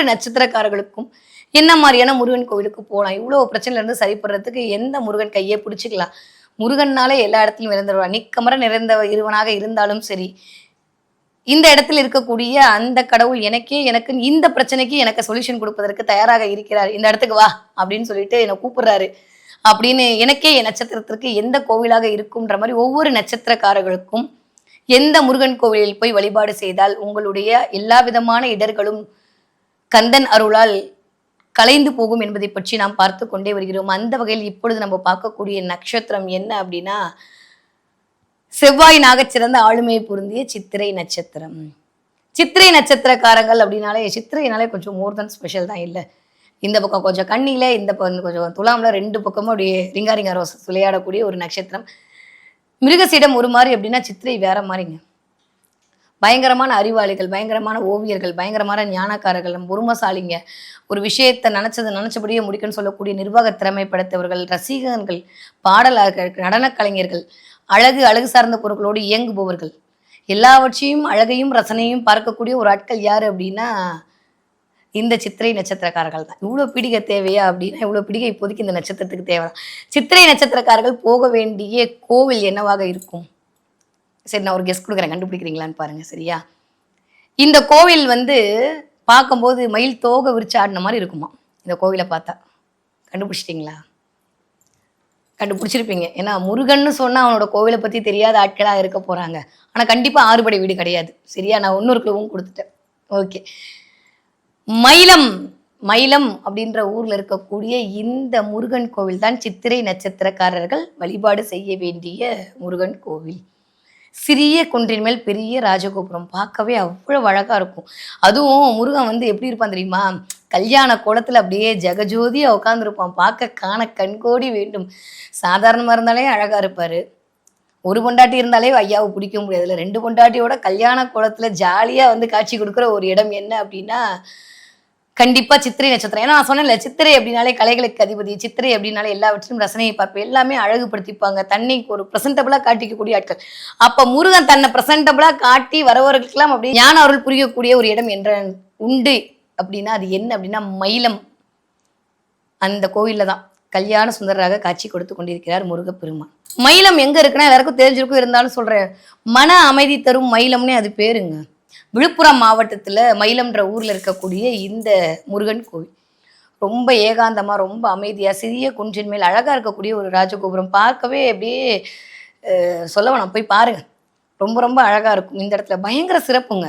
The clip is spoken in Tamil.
ஒவ்வொரு நட்சத்திரக்காரர்களுக்கும் என்ன மாதிரியான முருகன் கோவிலுக்கு போகலாம்? இவ்வளோ பிரச்சனையில இருந்து சரிப்படுறதுக்கு எந்த முருகன் கையை பிடிச்சிக்கலாம்? முருகன்னாலே எல்லா இடத்துலையும் நிறைந்தவர் நிக்கமர நிறைந்த இருவனாக இருந்தாலும் சரி இந்த இடத்துல இருக்கக்கூடிய அந்த கடவுள் எனக்கே எனக்கு இந்த பிரச்சனைக்கு எனக்கு சொல்யூஷன் கொடுப்பதற்கு தயாராக இருக்கிறார். இந்த இடத்துக்கு வா அப்படின்னு சொல்லிட்டு என்னை கூப்பிடுறாரு. அப்படின்னு எனக்கே என் நட்சத்திரத்திற்கு எந்த கோவிலாக இருக்கும்ன்ற மாதிரி ஒவ்வொரு நட்சத்திரக்காரர்களுக்கும் எந்த முருகன் கோவிலில் போய் வழிபாடு செய்தால் உங்களுடைய எல்லா விதமான இடர்களும் கந்தன் அருளால் கலைந்து போகும் என்பதை பற்றி நாம் பார்த்து கொண்டே வருகிறோம். அந்த வகையில் இப்பொழுது நம்ம பார்க்கக்கூடிய நட்சத்திரம் என்ன அப்படின்னா செவ்வாய் நாகச்சிறந்த ஆளுமையை பொருந்திய சித்திரை நட்சத்திரம். சித்திரை நட்சத்திரக்காரங்கள் அப்படின்னாலே சித்திரைனாலே கொஞ்சம் மோர் தன் ஸ்பெஷல் தான் இல்லை. இந்த பக்கம் கொஞ்சம் கண்ணியில இந்த பக்கம் கொஞ்சம் துலாமில் ரெண்டு பக்கமும் அப்படியே ரிங்காரிங்க ரோஸ் விளையாடக்கூடிய ஒரு நட்சத்திரம். மிருகசீடம் ஒரு மாதிரி அப்படின்னா சித்திரை வேற மாதிரிங்க. பயங்கரமான அறிவாளிகள் பயங்கரமான ஓவியர்கள் பயங்கரமான ஞானக்காரர்கள் உருமசாலிங்க. ஒரு விஷயத்தை நினச்சது நினச்சபடியே முடிக்கணும்னு சொல்லக்கூடிய நிர்வாக திறமை படைத்தவர்கள் ரசிகர்கள் பாடலாளர்கள் நடனக் கலைஞர்கள் அழகு அழகு சார்ந்த பொருட்களோடு இயங்குபவர்கள். எல்லாவற்றையும் அழகையும் ரசனையும் பார்க்கக்கூடிய ஒரு ஆட்கள் யார் அப்படின்னா இந்த சித்திரை நட்சத்திரக்காரர்கள் தான். இவ்வளோ பிடிக்க தேவையா அப்படின்னா இவ்வளோ பிடிக்க இப்போதைக்கு இந்த நட்சத்திரத்துக்கு தேவைதான். சித்திரை நட்சத்திரக்காரர்கள் போக வேண்டிய கோவில் என்னவாக இருக்கும்? சரி நான் ஒரு கெஸ்ட் கொடுக்குறேன். கண்டுபிடிக்கிறீங்களான்னு பாருங்க சரியா? இந்த கோவில் வந்து பார்க்கும்போது மயில் தோகை விரிச்சு ஆடின மாதிரி இருக்குமா? இந்த கோவிலை பார்த்தா. கண்டுபிடிச்சிட்டிங்களா? கண்டுபிடிச்சிருப்பீங்க. ஏன்னா முருகன்னு சொன்னால் அவனோட கோவிலை பற்றி தெரியாத ஆட்களாக இருக்க போகிறாங்க ஆனால் கண்டிப்பாக ஆறுபடை வீடு கிடையாது. சரியா? நான் இன்னொரு கிளவும் கொடுத்துட்டேன். ஓகே மயிலம் மயிலம் அப்படின்ற ஊரில் இருக்கக்கூடிய இந்த முருகன் கோவில் தான் சித்திரை நட்சத்திரக்காரர்கள் வழிபாடு செய்ய வேண்டிய முருகன் கோவில். சிறிய குன்றின் மேல் பெரிய ராஜகோபுரம். பார்க்கவே அவ்வளோ அழகாக இருக்கும். அதுவும் முருகன் வந்து எப்படி இருப்பான் தெரியுமா? கல்யாண கோலத்தில் அப்படியே ஜெகஜோதியாக உட்காந்துருப்பான் பார்க்க காண கண்கோடி வேண்டும். சாதாரணமாக இருந்தாலே அழகாக இருப்பார். ஒரு பொண்டாட்டி இருந்தாலே ஐயாவை பிடிக்க முடியாதுல்ல ரெண்டு பொண்டாட்டியோட கல்யாண கோலத்தில் ஜாலியாக வந்து காட்சி கொடுக்குற ஒரு இடம் என்ன அப்படின்னா கண்டிப்பா சித்திரை நட்சத்திரம். ஏன்னா நான் சொன்னேன்ல சித்திரை அப்படின்னாலே கலைகளுக்கு அதிபதி. சித்திரை அப்படின்னாலே எல்லாவற்றையும் ரசனையை பார்ப்பேன். எல்லாமே அழகுபடுத்திப்பாங்க. தண்ணிக்கு ஒரு பிரசன்டபிளா காட்டிக்கக்கூடிய ஆட்கள். அப்ப முருகன் தன்னை பிரசன்டபிளா காட்டி வரவர்களுக்கெல்லாம் அப்படி ஞான அருள் புரியக்கூடிய ஒரு இடம் என்ற உண்டு அப்படின்னா அது என்ன அப்படின்னா மயிலம். அந்த கோவில்ல தான் கல்யாண சுந்தரராக காட்சி கொடுத்து கொண்டிருக்கிறார் முருகப்பெருமான். மயிலம் எங்க இருக்குன்னா எல்லாருக்கும் தெரிஞ்சிருக்கும் இருந்தாலும் சொல்றேன். மன அமைதி தரும் மயிலம்னே அது பேருங்க. விழுப்புரம் மாவட்டத்தில் மயிலம்ன்ற ஊரில் இருக்கக்கூடிய இந்த முருகன் கோவில். ரொம்ப ஏகாந்தமாக ரொம்ப அமைதியாக சிறிய குன்றின் மேல் அழகாக இருக்கக்கூடிய ஒரு ராஜகோபுரம். பார்க்கவே அப்படியே சொல்ல வேணாம் போய் பாருங்க. ரொம்ப ரொம்ப அழகாக இருக்கும். இந்த இடத்துல பயங்கர சிறப்புங்க.